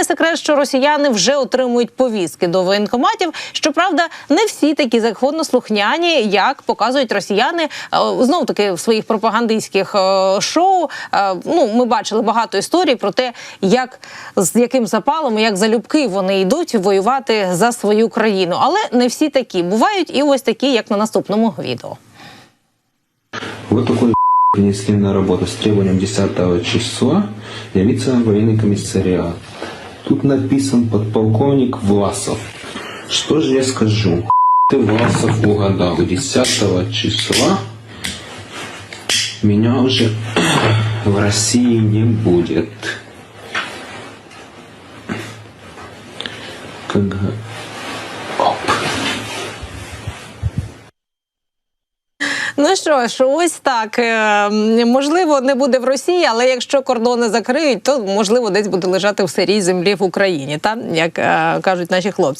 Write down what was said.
не секрет, що росіяни вже отримують повістки до воєнкоматів. Щоправда, не всі такі законослухняні, як показують росіяни знов таки в своїх пропагандистських е, шоу. Е, Ну, ми бачили багато історій про те, як з яким запалом, як залюбки вони йдуть воювати за свою країну. Але не всі такі бувають, і ось такі, як на наступному відео. Вот такой принесли на работу с требованием 10 числа явиться в военный комиссариат. Тут написан подполковник Власов. Что же я скажу? Ты, Власов, угадал. 10 числа меня уже в России не будет. Как... Ну що ж, ось так Е, можливо, не буде в Росії, але якщо кордони закриють, то можливо десь буде лежати в сирій землі в Україні, та як е, кажуть наші хлопці.